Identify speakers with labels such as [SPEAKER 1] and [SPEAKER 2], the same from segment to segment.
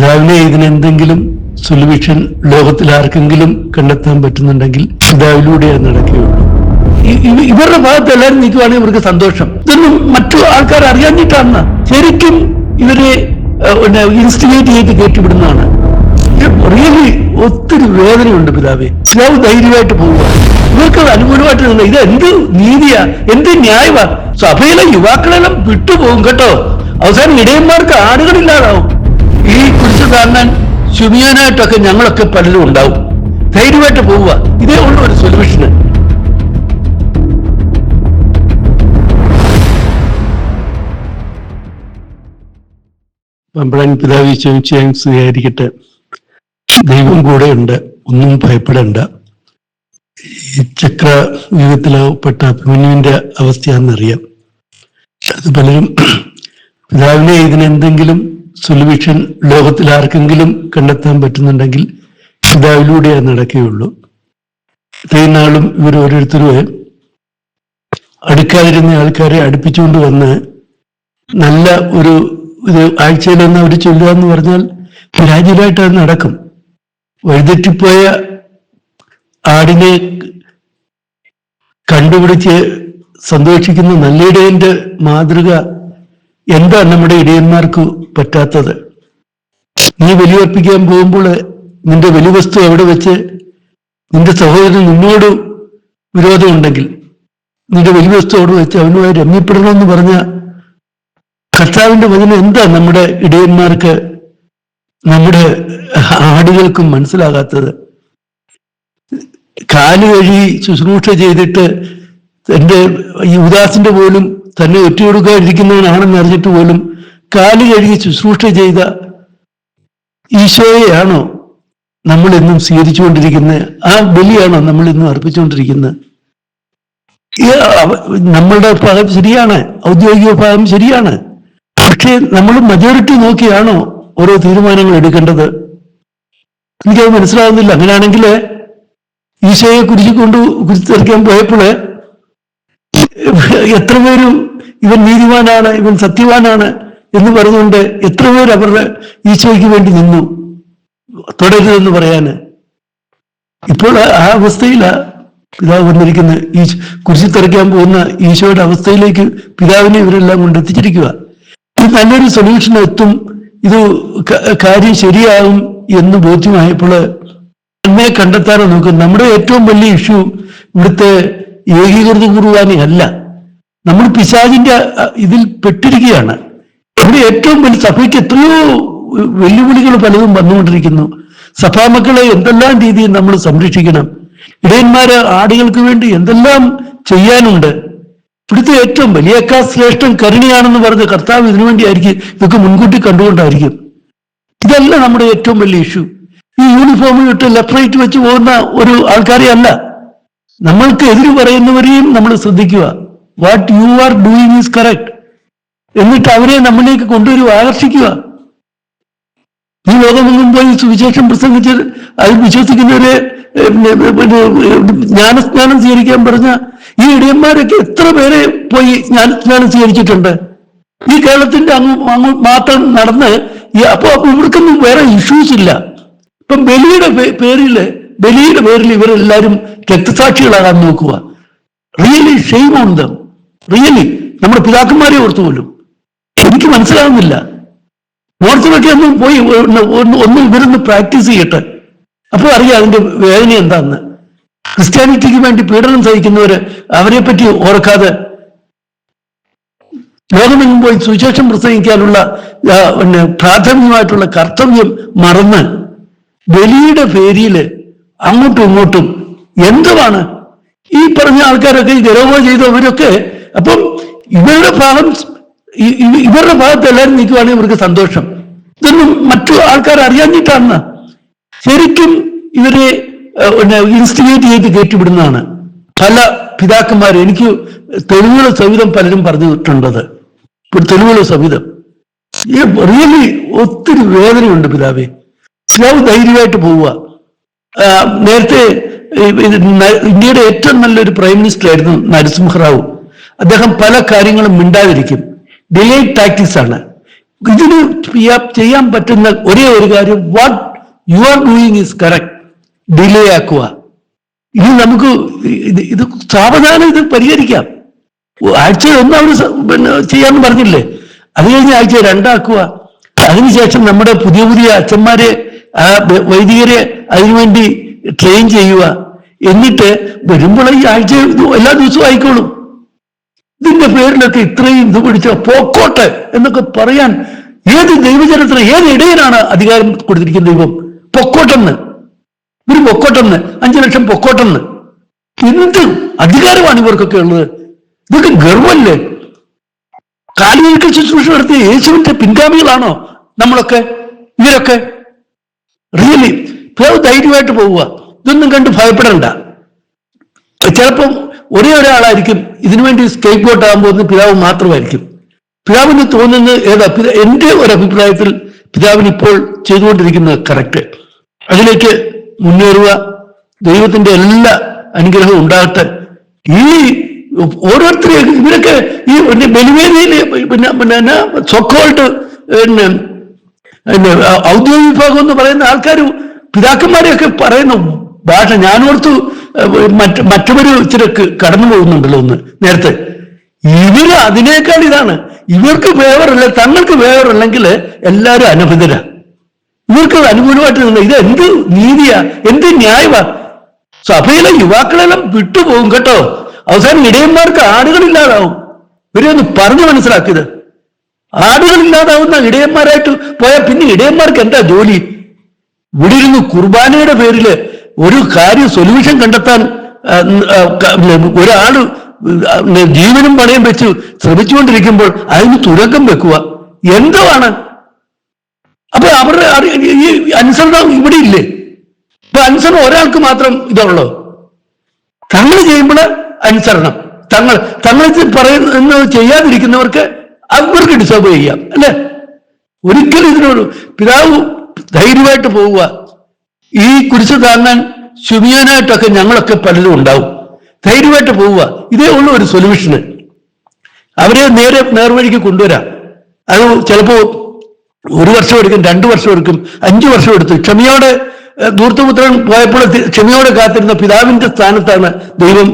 [SPEAKER 1] പിതാവിനെ ഇതിനെന്തെങ്കിലും സൊല്യൂഷൻ ലോകത്തിൽ ആർക്കെങ്കിലും കണ്ടെത്താൻ പറ്റുന്നുണ്ടെങ്കിൽ പിതാവിലൂടെ അത് നടക്കുകയുള്ളൂ ഇവരുടെ ഭാഗത്ത് എല്ലാവരും നിൽക്കുവാണെങ്കിൽ ഇവർക്ക് സന്തോഷം. ഇതൊന്നും മറ്റു ആൾക്കാർ അറിയാഞ്ഞിട്ടാണ്. ശരിക്കും ഇവരെ ഇൻസ്റ്റിഗേറ്റ് ചെയ്ത് കയറ്റിവിടുന്നതാണ്. റിയലി ഒത്തിരി വേദനയുണ്ട് പിതാവെ. പിതാവ് ധൈര്യമായിട്ട് പോവുക. ഇവർക്ക് അത് അനുകൂലമായിട്ട് ഇത് എന്ത് നീതിയാ? എന്ത് ന്യായമാ? സഭയിലെ യുവാക്കളെല്ലാം വിട്ടുപോകും കേട്ടോ. അവസാനം ഇടയന്മാർക്ക് ആടുകളില്ലാതാവും. ഈ കുരിശ് താങ്ങാൻ ചുമിയാനായിട്ടൊക്കെ ഞങ്ങളൊക്കെ പലരും ഉണ്ടാവും. ധൈര്യമായിട്ട് പോവുക. ഇതേ ഉള്ള ഒരു സൊല്യൂഷന് പമ്പഴൻ പിതാവ് ചോദിച്ചാൽ സ്വീകരിക്കട്ടെ. ദൈവം കൂടെയുണ്ട് ഒന്നും ഭയപ്പെടേണ്ട. ഈ ചക്ര യുഗത്തിൽപ്പെട്ട അഭിമന്യുവിന്റെ അവസ്ഥയാണെന്നറിയാം. അത് പലരും പിതാവിനെ ഇതിനെന്തെങ്കിലും സൊല്യൂഷൻ ലോകത്തിൽ ആർക്കെങ്കിലും കണ്ടെത്താൻ പറ്റുന്നുണ്ടെങ്കിൽ പിതാവിലൂടെ അത് നടക്കുകയുള്ളൂ. ഇത്രയും നാളും ഇവർ ഓരോരുത്തരും അടുക്കാതിരുന്ന ആൾക്കാരെ അടുപ്പിച്ചുകൊണ്ട് വന്ന് നല്ല ഒരു ഇത് ആഴ്ചയിൽ ഒന്ന് അവർ ചൊല്ലുക എന്ന് പറഞ്ഞാൽ പരാജയമായിട്ട് അത് നടക്കും. വഴിതെറ്റിപ്പോയ ആടിനെ കണ്ടുപിടിച്ച് സന്തോഷിക്കുന്ന നല്ലയിടേന്റെ മാതൃക എന്താ നമ്മുടെ ഇടയന്മാർക്ക് പറ്റാത്തത്. നീ ബലിയർപ്പിക്കാൻ പോകുമ്പോൾ നിന്റെ ബലിവസ്തു എവിടെ വെച്ച് നിന്റെ സഹോദരൻ നിന്നോട് വിരോധമുണ്ടെങ്കിൽ നിന്റെ ബലിവസ്തു അവിടെ വെച്ച് അവനുമായി രമ്യപ്പെടണമെന്ന് പറഞ്ഞ കർത്താവിന്റെ വചനം എന്താ നമ്മുടെ ഇടയന്മാർക്ക് നമ്മുടെ ആടുകൾക്കും മനസ്സിലാകാത്തത്? കാൽ കഴുകി ശുശ്രൂഷ ചെയ്തിട്ട് തന്റെ ഈ ഉദാസിന്റെ പോലും തന്നെ ഒറ്റുകൊടുക്കാതിരിക്കുന്നവനാണെന്ന് അറിഞ്ഞിട്ട് പോലും കാൽ കഴുകി ശുശ്രൂഷ ചെയ്ത ഈശോയെയാണോ നമ്മൾ എന്നും സ്വീകരിച്ചുകൊണ്ടിരിക്കുന്നത്? ആ ബലിയാണോ നമ്മൾ ഇന്നും അർപ്പിച്ചുകൊണ്ടിരിക്കുന്നത് നമ്മളുടെ ഭാഗം ശരിയാണ് ഔദ്യോഗിക ഭാഗം ശരിയാണ്. പക്ഷേ നമ്മൾ മജോറിറ്റി നോക്കിയാണോ ഓരോ തീരുമാനങ്ങൾ എടുക്കേണ്ടത്? എനിക്കത് മനസ്സിലാവുന്നില്ല. അങ്ങനെയാണെങ്കിൽ ഈശോയെ കുരിശി കൊണ്ട് കുരിശിറക്കാൻ പോയപ്പോൾ എത്ര പേരും ഇവൻ നീതിമാനാണ് ഇവൻ സത്യവാനാണ് എന്ന് പറഞ്ഞുകൊണ്ട് എത്ര പേര് അവരുടെ ഈശോയ്ക്ക് വേണ്ടി നിന്നു. തുടരുതെന്ന് പറയാന്. ഇപ്പോൾ ആ അവസ്ഥയിലാ പിതാവ് വന്നിരിക്കുന്നത് ഈ കുരിശിത്തിറക്കാൻ പോകുന്ന ഈശോയുടെ അവസ്ഥയിലേക്ക് പിതാവിനെ ഇവരെല്ലാം കൊണ്ട് എത്തിച്ചിരിക്കുക ഇത് നല്ലൊരു സൊല്യൂഷൻ എത്തും. ഇത് കാര്യം ശരിയാകും എന്ന് ബോധ്യമായപ്പോൾ നമ്മെ കണ്ടെത്താനോ നോക്കും. നമ്മുടെ ഏറ്റവും വലിയ ഇഷ്യൂ ഇവിടുത്തെ ഏകീകൃത കുർബാനയല്ല നമ്മൾ പിശാജിന്റെ ഇതിൽ പെട്ടിരിക്കുകയാണ്. ഇവിടെ ഏറ്റവും വലിയ സഭയ്ക്ക് എത്രയോ വെല്ലുവിളികൾ പലതും വന്നുകൊണ്ടിരിക്കുന്നു. സഭാമക്കളെ എന്തെല്ലാം രീതിയിൽ നമ്മൾ സംരക്ഷിക്കണം? ഇടയന്മാര് ആടുകൾക്ക് വേണ്ടി എന്തെല്ലാം ചെയ്യാനുണ്ട്? ഇവിടുത്തെ ഏറ്റവും വലിയേക്കാ ശ്രേഷ്ഠം കരുണയാണെന്ന് പറഞ്ഞ കർത്താവ് ഇതിനു വേണ്ടിയായിരിക്കും ഇതൊക്കെ മുൻകൂട്ടി കണ്ടുകൊണ്ടായിരിക്കും. ഇതല്ല നമ്മുടെ ഏറ്റവും വലിയ ഇഷ്യൂ ഈ യൂണിഫോം ഇട്ട് ലെഫ്റ്റ് റൈറ്റ് വെച്ച് പോകുന്ന ഒരു ആൾക്കാരെ അല്ല. നമ്മൾക്ക് എതിര് പറയുന്നവരെയും നമ്മൾ ശ്രദ്ധിക്കുക. What you are doing is correct എന്നിട്ട് അവരെ നമ്മളിലേക്ക് കൊണ്ടുവരുക ആകർഷിക്കുക. ഈ ലോകമൊന്നും പോയി സുവിശേഷം പ്രസംഗിച്ച് അത് വിശ്വസിക്കുന്നവരെ ജ്ഞാനസ്നാനം സ്വീകരിക്കാൻ പറഞ്ഞ ഈ ഇടയന്മാരൊക്കെ എത്ര പേരെ പോയി ജ്ഞാനസ്നാനം സ്വീകരിച്ചിട്ടുണ്ട്. ഈ കേരളത്തിന്റെ അങ്ങ് അങ്ങ് മാത്രം നടന്ന് അപ്പൊ ഇവർക്കൊന്നും വേറെ ഇഷ്യൂസ് ഇല്ല. ഇപ്പം ബലിയുടെ പേരിൽ ബലിയുടെ പേരിൽ ഇവരെല്ലാരും രക്തസാക്ഷികളാകാൻ നോക്കുക. Really shame on them really നമ്മുടെ പിതാക്കന്മാരെ ഓർത്തു പോലും എനിക്ക് മനസ്സിലാവുന്നില്ല. നോർത്തിലൊക്കെ ഒന്നും പോയി ഒന്ന് ഇവരൊന്ന് പ്രാക്ടീസ് ചെയ്യട്ടെ. അപ്പോൾ അറിയാം അതിന്റെ വേദന എന്താന്ന്. ക്രിസ്ത്യാനിറ്റിക്ക് വേണ്ടി പീഡനം സഹിക്കുന്നവര് അവരെ പറ്റി ഓർക്കാതെ ലോകമെങ്ങും പോയി സുശേഷം പ്രസംഗിക്കാനുള്ള പിന്നെ പ്രാഥമികമായിട്ടുള്ള കർത്തവ്യം മറന്ന് ബലിയുടെ പേരിൽ അങ്ങോട്ടും ഇങ്ങോട്ടും എന്തുവാണ്? ഈ പറഞ്ഞ ആൾക്കാരൊക്കെ ഈ ഗരവോ ചെയ്തവരൊക്കെ അപ്പം ഇവരുടെ ഭാഗം ഇവരുടെ ഭാഗത്ത് എല്ലാവരും നിൽക്കുവാണെങ്കിൽ ഇവർക്ക് സന്തോഷം. ഇതൊന്നും മറ്റു ആൾക്കാർ അറിയാഞ്ഞിട്ടാണ്. ശരിക്കും ഇവരെ ഇൻസ്റ്റിഗേറ്റ് ചെയ്ത് കയറ്റിവിടുന്നതാണ്. പല പിതാക്കന്മാർ എനിക്ക് തെളിവുകൾ സഹിതം പലരും പറഞ്ഞിട്ടുണ്ടത്. തെളിവുകൾ സഹിതം. റിയലി ഒത്തിരി വേദനയുണ്ട് പിതാവേ. പിതാവ് ധൈര്യമായിട്ട് പോവുക. നേരത്തെ ഇന്ത്യയുടെ ഏറ്റവും നല്ലൊരു പ്രൈം മിനിസ്റ്റർ ആയിരുന്നു നരസിംഹറാവു. അദ്ദേഹം പല കാര്യങ്ങളും മിണ്ടാതിരിക്കും. ഡിലേ ടാക്ടിക്സ് ആണ്. ഇതിന് ചെയ്യാ- ചെയ്യാൻ പറ്റുന്ന ഒരേ ഒരു കാര്യം what you are doing is correct delay ആക്കുക. ഇനി നമുക്ക് ഇത് സാവധാനം ഇത് പരിഹരിക്കാം. ആഴ്ച ഒന്ന് അവർ പിന്നെ ചെയ്യാന്ന് പറഞ്ഞില്ലേ? അത് കഴിഞ്ഞ് ആഴ്ച രണ്ടാക്കുക. അതിനുശേഷം നമ്മുടെ പുതിയ പുതിയ അച്ഛന്മാരെ ആ വൈദികരെ അതിനുവേണ്ടി ട്രെയിൻ ചെയ്യുക. എന്നിട്ട് വരുമ്പോൾ ഈ ആഴ്ച എല്ലാ ദിവസവും ആയിക്കോളും. ഇതിന്റെ പേരിലൊക്കെ ഇത്രയും ഇത് പിടിച്ച പോക്കോട്ടെ എന്നൊക്കെ പറയാൻ ഏത് ദൈവചരിത്രം ഏത് ഇടയിലാണ് അധികാരം കൊടുത്തിരിക്കുന്ന ദൈവം? പൊക്കോട്ടെന്ന്. ഒരു പൊക്കോട്ടെന്ന്. അഞ്ചു ലക്ഷം പൊക്കോട്ടെന്ന്. എന്ത് അധികാരമാണ് ഇവർക്കൊക്കെ ഉള്ളത്? ഇതൊക്കെ ഗർവല്ലേ? കാലികൾക്ക് ശുശ്രൂഷ നടത്തിയ യേശുവിന്റെ പിൻഗാമികളാണോ നമ്മളൊക്കെ? ഇവരൊക്കെ? റിയലി ധൈര്യമായിട്ട് പോവുക. ഇതൊന്നും കണ്ട് ഭയപ്പെടണ്ട. ചിലപ്പം ഒരേ ഒരാളായിരിക്കും ഇതിനുവേണ്ടി സ്കേപ്പ് ഔട്ട് ആകാൻ പോകുന്ന പിതാവ് മാത്രമായിരിക്കും. പിതാവിന് തോന്നുന്നത് ഏതാ? എന്റെ ഒരു അഭിപ്രായത്തിൽ പിതാവിന് ഇപ്പോൾ ചെയ്തുകൊണ്ടിരിക്കുന്നത് കറക്റ്റ് അതിലേക്ക് മുന്നേറുക ദൈവത്തിന്റെ എല്ലാ അനുഗ്രഹവും ഉണ്ടാകട്ടെ. ഈ ഓരോരുത്തരെയും ഇവരൊക്കെ ഈ പിന്നെ ബലിവേദിയിൽ പിന്നെ പിന്നെ പിന്നെ പിന്നെ ഔദ്യോഗിക വിഭാഗം എന്ന് പറയുന്ന ആൾക്കാർ പിതാക്കന്മാരെയൊക്കെ പറയുന്നു. ഭാഷ ഞാനോർത്തു ഏഹ്, മറ്റ് മറ്റൊരു ഇച്ചിരി ക- കടന്നു പോകുന്നുണ്ടല്ലോ ഒന്ന് നേരത്തെ. ഇവർ അതിനേക്കാൾ ഇതാണ്. ഇവർക്ക് ഫേവറല്ല തങ്ങൾക്ക് ഫേവറല്ലെങ്കിൽ എല്ലാവരും അനഭിതരാ. ഇവർക്ക് അനുകൂലമായിട്ട് നിന്ന് ഇത് എന്ത് നീതിയാ? എന്ത് ന്യായമാ? സഭയിലെ യുവാക്കളെല്ലാം വിട്ടുപോകും കേട്ടോ. അവസാനം ഇടയന്മാർക്ക് ആടുകളില്ലാതാവും. ഇവരെ ഒന്ന് പറഞ്ഞു മനസ്സിലാക്കിയത്. ആടുകളില്ലാതാവുന്ന ഇടയന്മാരായിട്ട് പോയാൽ പിന്നെ ഇടയന്മാർക്ക് എന്താ ജോലി? ഇവിടെ ഇരുന്ന് കുർബാനയുടെ പേരിൽ ഒരു കാര്യം സൊല്യൂഷൻ കണ്ടെത്താൻ ഒരാൾ ജീവനും പണയം വെച്ച് ശ്രമിച്ചുകൊണ്ടിരിക്കുമ്പോൾ അതിന് തുടക്കം വെക്കുക. എന്തോ ആണ് അപ്പൊ അവരുടെ ഈ അനുസരണം ഇവിടെ ഇല്ലേ? ഇപ്പൊ അനുസരണം ഒരാൾക്ക് മാത്രം ഇതുള്ളൂ തങ്ങൾ ചെയ്യുമ്പോൾ അനുസരണം. തങ്ങൾ തങ്ങൾ പറയുന്നത് ചെയ്യാതിരിക്കുന്നവർക്ക് അവർക്ക് ഡിസേർവ് ചെയ്യാം. അല്ലെ? ഒരിക്കലും ഇതിനോട് പിതാവ് ധൈര്യമായിട്ട് പോവുക. ഈ കുരിശ് താങ്ങാൻ ശുമിയാനായിട്ടൊക്കെ ഞങ്ങളൊക്കെ പലരും ഉണ്ടാവും. ധൈര്യമായിട്ട് പോവുക. ഇതേ ഉള്ളൂ ഒരു സൊല്യൂഷന് അവരെ നേരെ നേർവഴിക്ക് കൊണ്ടുവരാം. അത് ചിലപ്പോ ഒരു വർഷം എടുക്കും രണ്ടു വർഷം എടുക്കും അഞ്ചു വർഷം എടുത്തു. ക്ഷമയോടെ ദൂർത്തപുത്രൻ പോയപ്പോൾ ക്ഷമയോടെ കാത്തിരുന്ന പിതാവിന്റെ സ്ഥാനത്താണ് ദൈവം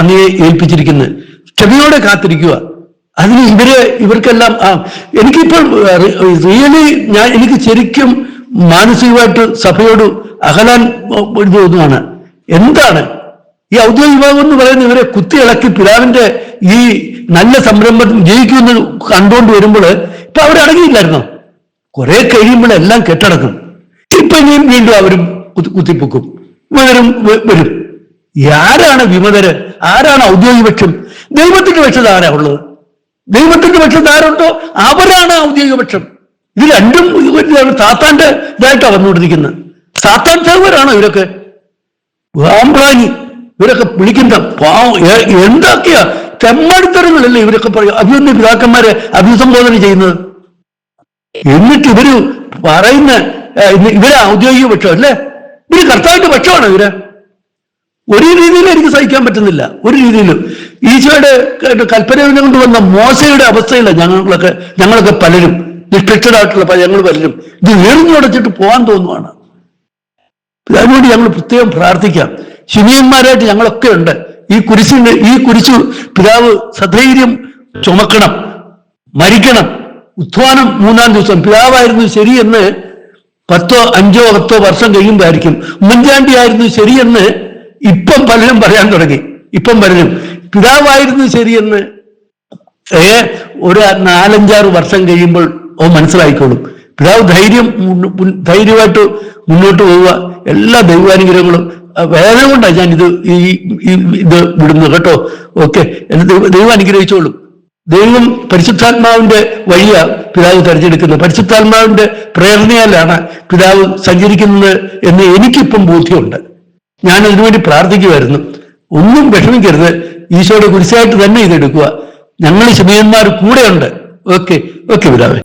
[SPEAKER 1] അങ്ങയെ ഏൽപ്പിച്ചിരിക്കുന്നത്. ക്ഷമയോടെ കാത്തിരിക്കുക. അതിന് ഇവർ ഇവർക്കെല്ലാം എനിക്കിപ്പോൾ റിയലി ഞാൻ എനിക്ക് ശരിക്കും മാനസികമായിട്ട് സഭയോട് അകലാൻ ഇത് എന്താണ്? ഈ ഔദ്യോഗിക വിഭാഗം എന്ന് പറയുന്ന ഇവരെ കുത്തി ഇളക്കി പിതാവിന്റെ ഈ നല്ല സംരംഭം ജയിക്കുമെന്ന് കണ്ടുകൊണ്ട് വരുമ്പോൾ ഇപ്പൊ അവരടങ്ങിയില്ലായിരുന്നോ കുറെ കഴിയുമ്പോൾ എല്ലാം കെട്ടടക്കും. ഇപ്പൊ ഇനിയും വീണ്ടും അവരും കുത്തി- കുത്തിപ്പൊക്കും. വരും. വരും ആരാണ് വിമതര്? ആരാണ് ഔദ്യോഗിക പക്ഷം? ദൈവത്തിന്റെ പക്ഷത്ത് ആരാ ഉള്ളത്? ദൈവത്തിന്റെ പക്ഷത്ത് ആരുണ്ടോ അവരാണ് ഔദ്യോഗിക പക്ഷം. ഇത് രണ്ടും ഇവർ സാത്താന്റെ ഇതായിട്ടാണ് വന്നുകൊണ്ടിരിക്കുന്നത്. സാത്താൻ സേവരാണോ ഇവരൊക്കെ? വാമ്പ്രാണി. ഇവരൊക്കെ വിളിക്കുന്ന പാവം. എന്തൊക്കെയാ? തെമ്മടിത്തരങ്ങളല്ലേ ഇവരൊക്കെ പറയും. അഭിയൊന്ന് പിതാക്കന്മാരെ അഭിസംബോധന ചെയ്യുന്നത്. എന്നിട്ട് ഇവർ പറയുന്ന ഇവരെ ഔദ്യോഗിക പക്ഷം അല്ലേ? ഇവർ കർത്താവിന്റെ പക്ഷമാണ് ഇവർ? ഒരു രീതിയിലും എനിക്ക് സഹിക്കാൻ പറ്റുന്നില്ല. ഒരു രീതിയിലും. ഈശോയുടെ കൽപ്പന കൊണ്ട് വന്ന മോശയുടെ അവസ്ഥയില്ല ഞങ്ങളൊക്കെ ഞങ്ങളൊക്കെ പലരും നിഷ്പക്ഷരായിട്ടുള്ള ഞങ്ങൾ പലരും ഇത് എറിഞ്ഞുടച്ചിട്ട് പോകാൻ തോന്നുവാണ്. അതിനുവേണ്ടി ഞങ്ങൾ പ്രത്യേകം പ്രാർത്ഥിക്കാം. ശിനിയന്മാരായിട്ട് ഞങ്ങളൊക്കെ ഉണ്ട്. ഈ കുരിശിന് ഈ കുരിശു പിതാവ് സധൈര്യം ചുമക്കണം മരിക്കണം. ഉത്ഥാനം മൂന്നാം ദിവസം. പിതാവായിരുന്നു ശരിയെന്ന് പത്തോ അഞ്ചോ പത്തോ വർഷം കഴിയുമ്പോഴായിരിക്കും. ഉമ്മൻചാണ്ടി ആയിരുന്നു ശരിയെന്ന് ഇപ്പം പലരും പറയാൻ തുടങ്ങി. ഇപ്പം പലരും. പിതാവായിരുന്നു ശരിയെന്ന് ഏ ഒരു നാലഞ്ചാറ് വർഷം കഴിയുമ്പോൾ ഓ മനസ്സിലായിക്കോളും. പിതാവ് ധൈര്യം ധൈര്യമായിട്ട് മുന്നോട്ട് പോവുക. എല്ലാ ദൈവാനുഗ്രഹങ്ങളും വേദന കൊണ്ടാണ് ഞാൻ ഇത് ഈ ഇത് വിടുന്നത് കേട്ടോ. ഓക്കെ. എന്നെ ദൈവം അനുഗ്രഹിച്ചോളും. ദൈവം പരിശുദ്ധാത്മാവിന്റെ വഴിയാ പിതാവ് തെരഞ്ഞെടുക്കുന്നത്. പരിശുദ്ധാത്മാവിന്റെ പ്രേരണയാലാണ് പിതാവ് സഞ്ചരിക്കുന്നത് എന്ന് എനിക്കിപ്പം ബോധ്യമുണ്ട്. ഞാൻ അതിനുവേണ്ടി പ്രാർത്ഥിക്കുമായിരുന്നു ഒന്നും വിഷമിക്കരുത്. ഈശോയുടെ കുരിശായിട്ട് തന്നെ ഇതെടുക്കുക. ഞങ്ങൾ ശമീയന്മാർ കൂടെയുണ്ട്. ഓക്കെ. ഓക്കെ പിതാവേ.